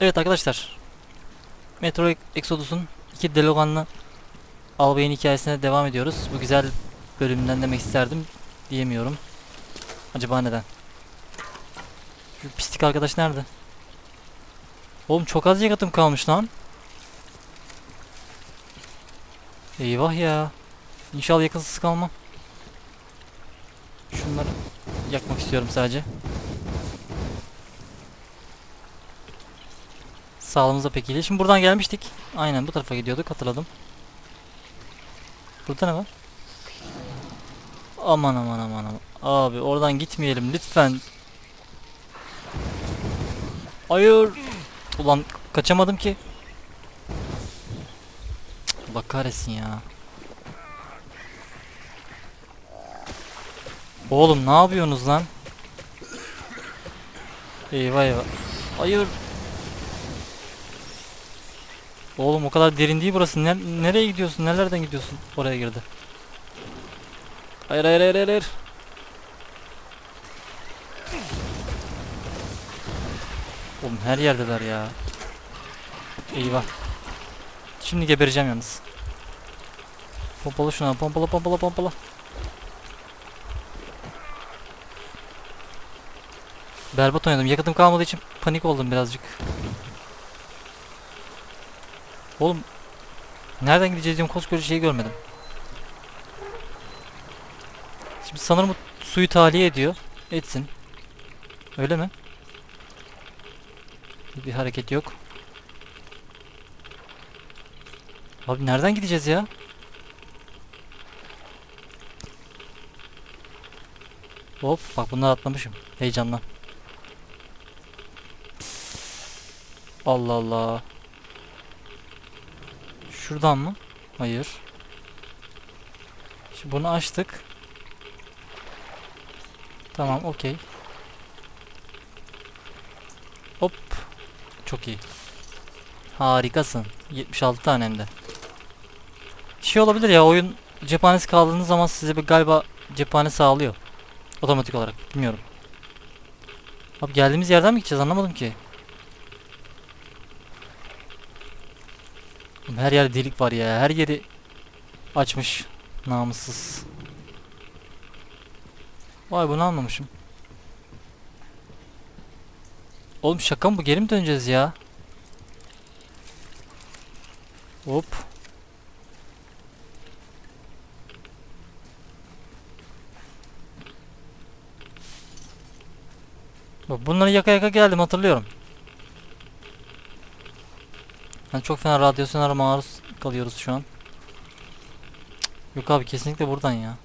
Evet arkadaşlar. Metro Exodus'un iki Delogan'lı albayın hikayesine devam ediyoruz. Bu güzel bölümden demek isterdim. Diyemiyorum. Acaba neden? Şu pislik arkadaş nerede? Oğlum çok az yakıtım kalmış lan. Eyvah ya. İnşallah yakıtsız kalmam. Şunları yakmak istiyorum sadece. Sağlığımıza pek iyi. Şimdi buradan gelmiştik. Aynen bu tarafa gidiyorduk hatırladım. Burada ne var? Aman aman aman aman. Abi oradan gitmeyelim lütfen. Hayır. Ulan kaçamadım ki. Allah kahretsin ya. Oğlum ne yapıyorsunuz lan? Eyvah eyvah. Hayır. Oğlum o kadar derin değil burası. Ne- nereye gidiyorsun? Nelerden gidiyorsun? Oraya girdi. Hayır hayır hayır hayır. Oğlum her yerdeler ya. Eyvah. Şimdi gebereceğim yalnız. Pompala şuna pompala pompala pompala. Berbat oynadım. Yakıtım kalmadığı için panik oldum birazcık. Oğlum nereden gideceğiz diyorum koskoca şeyi görmedim. Şimdi sanırım suyu tahliye ediyor. Etsin. Öyle mi? Bir hareket yok. Abi nereden gideceğiz ya? Hop bak bunları atlamışım. Heyecanla. Allah Allah. Şuradan mı? Hayır. Şimdi bunu açtık. Tamam okey. Hop. Çok iyi. Harikasın. 76 tane de. Şey olabilir ya oyun cephanesi kaldığınız zaman size bir galiba cephane sağlıyor. Otomatik olarak. Bilmiyorum. Abi geldiğimiz yerden mi gideceğiz anlamadım ki. Her yer delik var ya. Her yeri açmış. Namussuz. Vay bunu almamışım. Oğlum şaka mı bu? Geri mi döneceğiz ya? Hop. Bak bunları yaka yaka geldim hatırlıyorum. Yani çok fena radyasyonlara maruz kalıyoruz şu an. Yok abi kesinlikle buradan ya.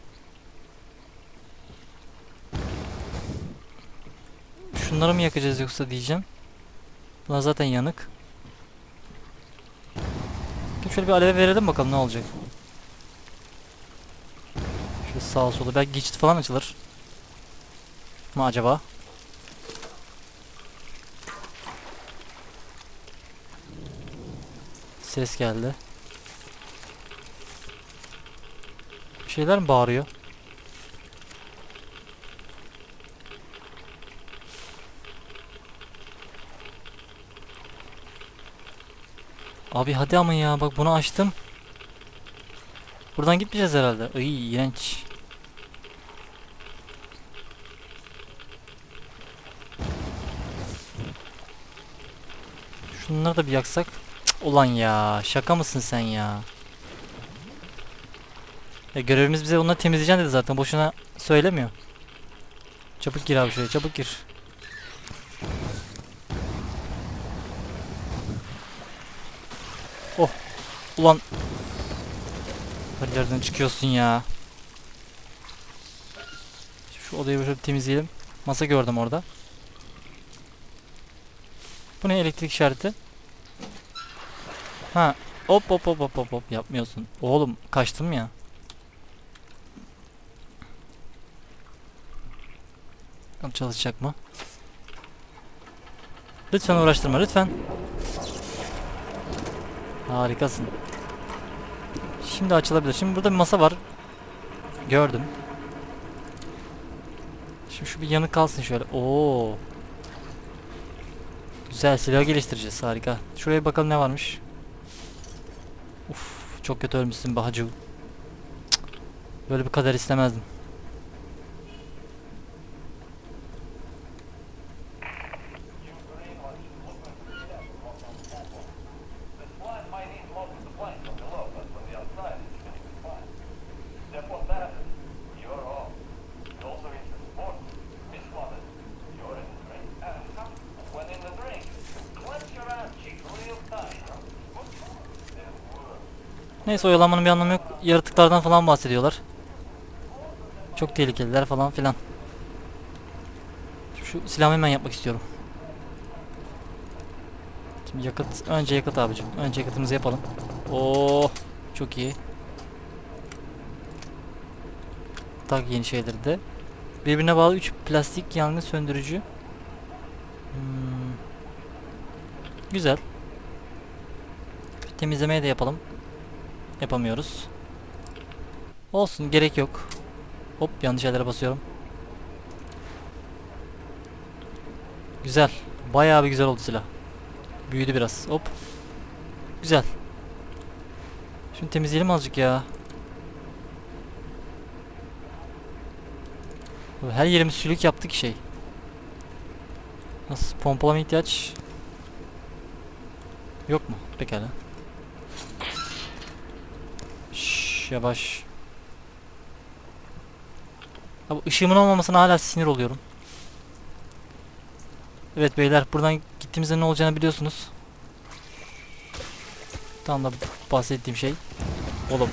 Şunları mı yakacağız yoksa diyeceğim. Bunlar zaten yanık. Şöyle bir aleve verelim bakalım ne olacak. Şöyle sağa sola belki geçit falan açılır. Mı acaba? Ses geldi. Bir şeyler mi bağırıyor? Abi hadi ama ya bak bunu açtım. Buradan gitmeyeceğiz herhalde. Iy iğrenç. Şunları da bir yaksak. Ulan ya şaka mısın sen ya? E, görevimiz bize onları temizleyeceksin dedi zaten. Boşuna söylemiyor. Çabuk gir abi şuraya çabuk gir. Oh. Ulan. Her çıkıyorsun ya. Şu odayı böyle temizleyelim. Masa gördüm orada. Bu ne elektrik işareti? Ha. Hop hop hop hop hop hop yapmıyorsun. Oğlum kaçtım ya. Çalışacak mı? Lütfen uğraştırma lütfen. Harikasın. Şimdi açılabilir. Şimdi burada bir masa var. Gördüm. Şimdi şu bir yanık kalsın şöyle. Oo. Güzel silah geliştireceğiz harika. Şuraya bakalım ne varmış. Uf çok kötü ölmüşsün Bahacı. Böyle bir kader istemezdim. Neyse oyalamanın bir anlamı yok. Yaratıklardan falan bahsediyorlar. Çok tehlikeliler falan filan. Şu silahımı hemen yapmak istiyorum. Şimdi yakıt, önce yakıt abicim. Önce yakıtımızı yapalım. Oo, çok iyi. Tak yeni şeyleri de. Birbirine bağlı 3 plastik yangın söndürücü. Hmm. Güzel. Temizlemeyi de yapalım. Yapamıyoruz. Olsun gerek yok. Hop yanlış yerlere basıyorum. Güzel. Bayağı bir güzel oldu silah. Büyüdü biraz. Hop. Güzel. Şunu temizleyelim azıcık ya. Her yerimiz sülük yaptık şey. Nasıl pompalama ihtiyaç yok mu? Pekala. Şş, yavaş. Abi ışığımın olmamasına hala sinir oluyorum. Evet beyler buradan gittiğimizde ne olacağını biliyorsunuz. Tam da bahsettiğim şey. Oğlum.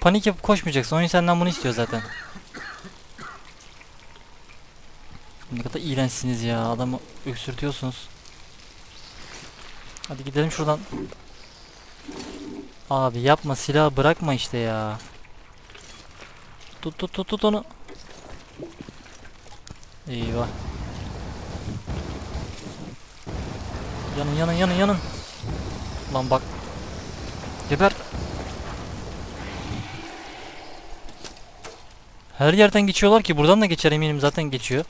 Panik yapıp koşmayacaksın. Oyun senden bunu istiyor zaten. Ne kadar iğrençsiniz ya. Adamı öksürtüyorsunuz. Hadi gidelim şuradan. Abi yapma silahı bırakma işte ya. Tut tut tut tut onu. Eyvah. Yanın yanın yanın yanın. Lan bak. Geber. Her yerden geçiyorlar ki buradan da geçer eminim zaten geçiyor.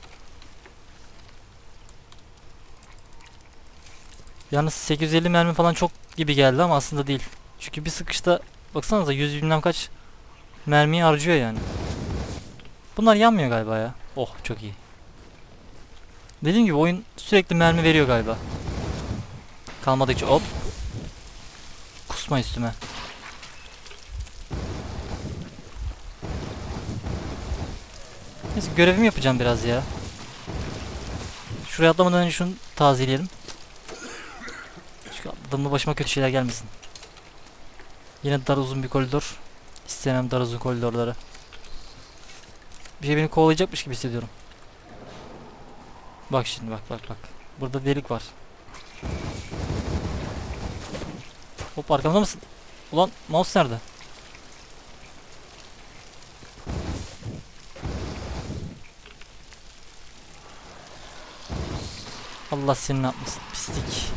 Yalnız 850 mermi falan çok gibi geldi ama aslında değil. Çünkü bir sıkışta baksanıza 100 bilmem kaç mermiyi harcıyor yani. Bunlar yanmıyor galiba ya. Oh çok iyi. Dediğim gibi oyun sürekli mermi veriyor galiba. Kalmadıkça hop. Kusma üstüme. Neyse görevimi yapacağım biraz ya. Şuraya atlamadan önce şunu tazeleyelim. Çünkü atladığımda başıma kötü şeyler gelmesin. Yine dar uzun bir koridor. İstemem dar uzun koridorları. Bir şey beni kovalayacakmış gibi hissediyorum. Bak şimdi bak bak bak. Burada delik var. Hop arkamda mısın? Ulan mouse nerede? Allah seni ne yapmasın pislik.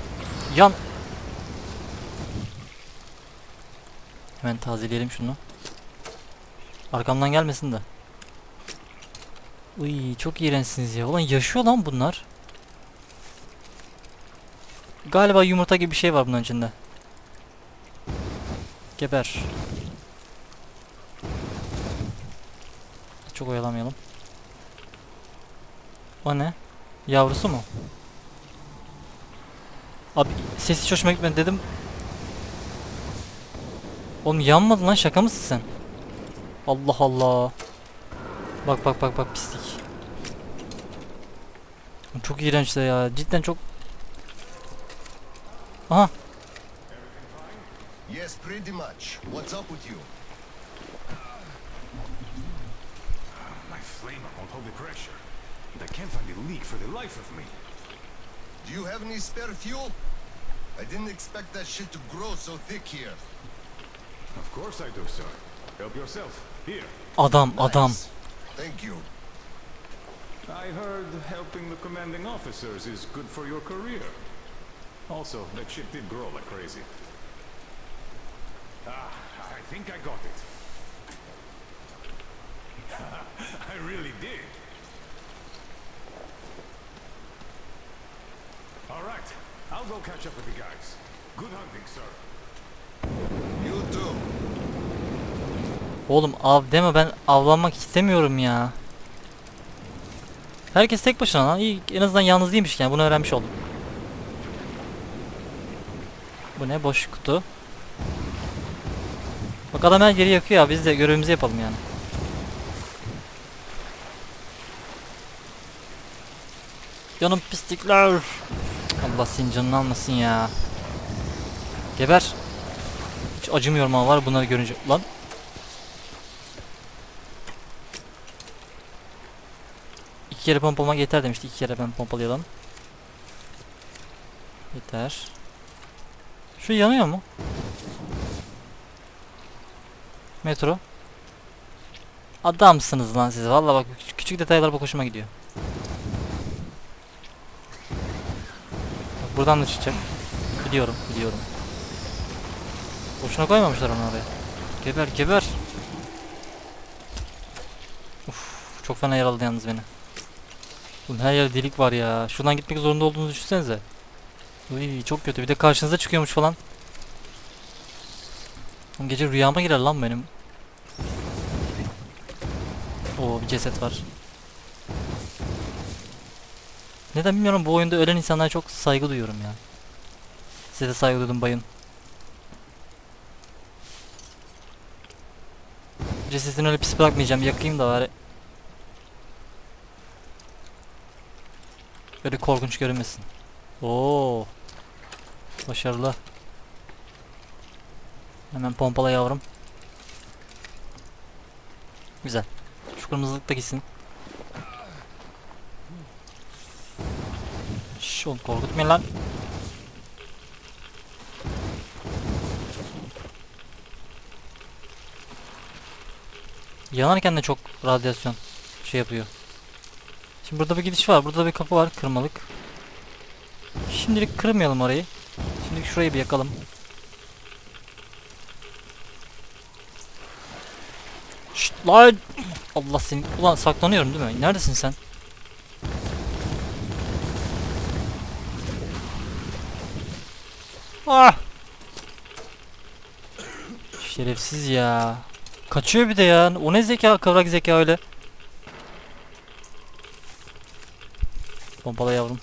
Yan. Hemen tazeleyelim şunu. Arkamdan gelmesin de. Uy çok iğrençsiniz ya. Ulan yaşıyor lan bunlar. Galiba yumurta gibi bir şey var bunun içinde. Geber. Çok oyalamayalım. O ne? Yavrusu mu? Abi sesi hoşuma gitmedi dedim. Oğlum yanmadı lan şaka mısın sen? Allah Allah. Bak bak bak bak pislik. Çok iğrenç de ya. Cidden çok... Aha. Yes, pretty much. What's up with you? My flamer won't hold the pressure. And I can't find a leak for the life of me. Do you have any spare fuel? I didn't expect that shit to grow so thick here. Of course I do, sir. Help yourself. Here. Adam adam. Thank you. I heard helping the commanding officers is good for your career. Also, that shit did grow like crazy. Ah, I think I got it. I really did. All right. I'll go catch up with the guys. Good hunting, sir. Oğlum av deme ben avlanmak istemiyorum ya. Herkes tek başına lan. İyi en azından yalnız değilmiş yani bunu öğrenmiş oldum. Bu ne boş kutu. Bak adam her yeri yakıyor ya biz de görevimizi yapalım yani. Yanım pislikler. Allah senin canını almasın ya. Geber. Hiç acımıyorum ama var bunları görünce. Lan kere pompalamak yeter demişti. İki kere ben pompalayalım. Yeter. Şu yanıyor mu? Metro. Adamsınız lan siz. Vallahi bak küçük, detaylar bak hoşuma gidiyor. Buradan da çıkacak. Biliyorum, biliyorum. Boşuna koymamışlar onu oraya. Geber, geber. Uf, çok fena yaraladı yalnız beni. Bunun her yerde delik var ya. Şuradan gitmek zorunda olduğunuzu düşünsenize. Uy, çok kötü. Bir de karşınıza çıkıyormuş falan. Oğlum Gece rüyama girer lan benim. Oo bir ceset var. Neden bilmiyorum bu oyunda ölen insanlara çok saygı duyuyorum ya. Size de saygı duydum bayın. Cesetini öyle pis bırakmayacağım. Yakayım da bari. Böyle korkunç görünmesin. Oo. Başarılı. Hemen pompala yavrum. Güzel. Şu kırmızılık da gitsin. Şş oğlum korkutmayın lan. Yanarken de çok radyasyon şey yapıyor. Şimdi burada bir gidiş var. Burada bir kapı var kırmalık. Şimdilik kırmayalım orayı. Şimdilik şurayı bir yakalım. Şşt lan! Allah seni... Ulan saklanıyorum değil mi? Neredesin sen? Ah! Şerefsiz ya. Kaçıyor bir de ya. O ne zeka, kıvrak zeka öyle. Pompala yavrum.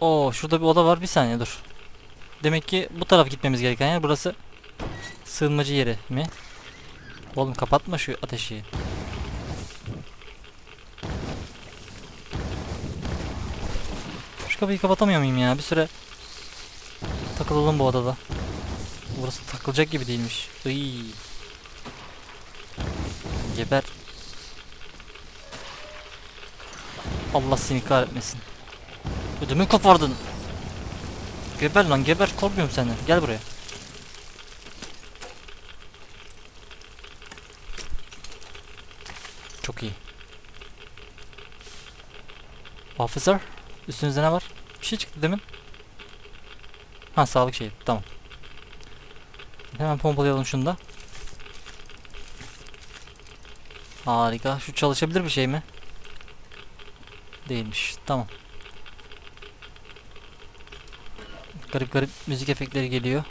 Oo şurada bir oda var. Bir saniye dur. Demek ki bu taraf gitmemiz gereken yer. Burası sığınmacı yeri mi? Oğlum kapatma şu ateşi. Şu kapıyı kapatamıyor muyum ya? Bir süre takılalım bu odada. Burası takılacak gibi değilmiş. Iy. Geber. Allah seni kahretmesin. Ödümü kopardın. Geber lan geber korkmuyorum senden. Gel buraya. Çok iyi. Officer, üstünüzde ne var? Bir şey çıktı demin. Ha sağlık şeyi. Tamam. Hemen pompalayalım şunu da. Harika. Şu çalışabilir bir şey mi? Değilmiş. Tamam. Garip garip müzik efektleri geliyor.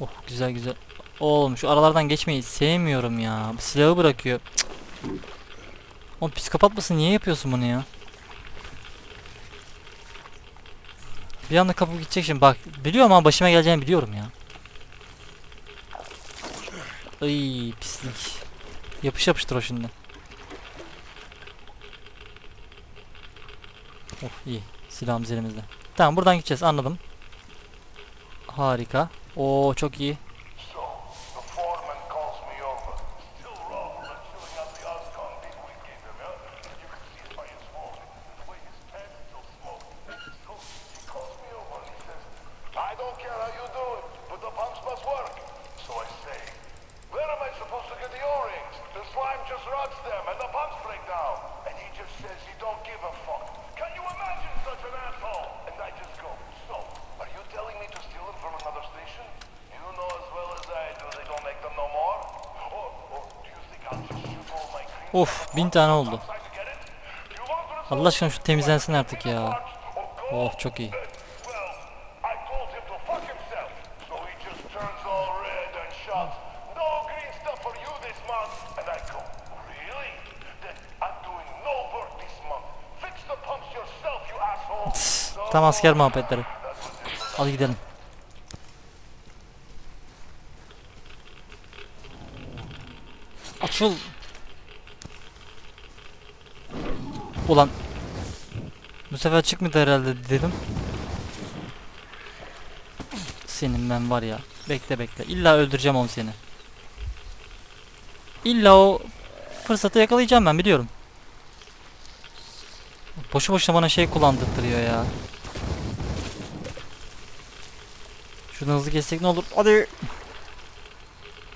Oh güzel güzel. Oğlum şu aralardan geçmeyi sevmiyorum ya. Silahı bırakıyor. Cık. Oğlum psikopat mısın? Niye yapıyorsun bunu ya? Bir anda kapı gidecek şimdi bak. Biliyorum ama başıma geleceğini biliyorum ya. Ay pislik. Yapış yapıştır o şimdi. Oh iyi. Silahımız elimizde. Tamam buradan gideceğiz anladım. Harika. Oo çok iyi. Of bin tane oldu. Allah aşkına şu temizlensin artık ya. Oh çok iyi. Tam asker muhabbetleri. Hadi gidelim. Açıl. Ulan. Bu sefer çıkmadı herhalde dedim. Senin ben var ya. Bekle bekle. İlla öldüreceğim onu seni. İlla o fırsatı yakalayacağım ben biliyorum. Boşu boşuna bana şey kullandırtırıyor ya. Şunu hızlı geçsek ne olur? Hadi.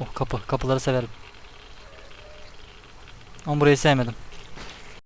Oh kapı. Kapıları severim. Ama burayı sevmedim.